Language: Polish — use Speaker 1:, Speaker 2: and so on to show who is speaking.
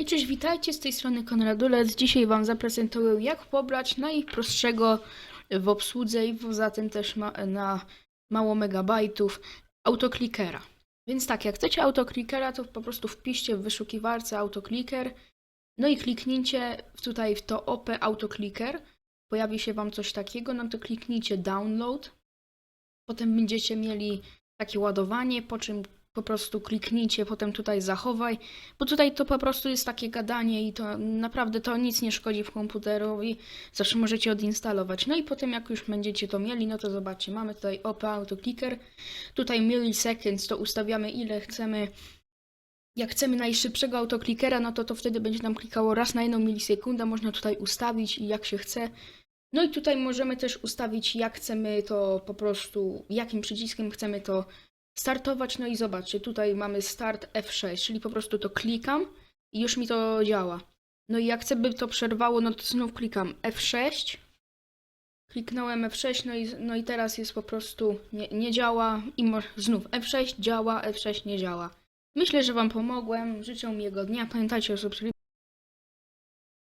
Speaker 1: I cześć, witajcie, z tej strony Konradulec. Dzisiaj Wam zaprezentuję, jak pobrać najprostszego w obsłudze i poza tym też ma, na mało megabajtów autoklikera. Więc tak, jak chcecie autoklikera, to po prostu wpiszcie w wyszukiwarce autokliker, no i kliknijcie tutaj w to OP autokliker. Pojawi się Wam coś takiego, no to kliknijcie download. Potem będziecie mieli takie ładowanie, po czym po prostu kliknijcie potem tutaj zachowaj, bo tutaj to po prostu jest takie gadanie i to naprawdę to nic nie szkodzi w komputerowi, zawsze możecie odinstalować. No i potem jak już będziecie to mieli, no to zobaczcie, mamy tutaj OP autoclicker, tutaj milliseconds to ustawiamy ile chcemy, jak chcemy najszybszego autoklikera, no to to wtedy będzie nam klikało raz na jedną milisekundę, można tutaj ustawić i jak się chce. No i tutaj możemy też ustawić, jak chcemy to po prostu, jakim przyciskiem chcemy to startować. No i zobaczcie, tutaj mamy start F6, czyli po prostu to klikam i już mi to działa. No i jak chcę, by to przerwało, no to znów klikam F6. Kliknąłem F6, no i, no i teraz jest po prostu nie, nie działa i znów F6 działa, F6 nie działa. Myślę, że Wam pomogłem. Życzę miłego dnia. Pamiętajcie o subskrypcji.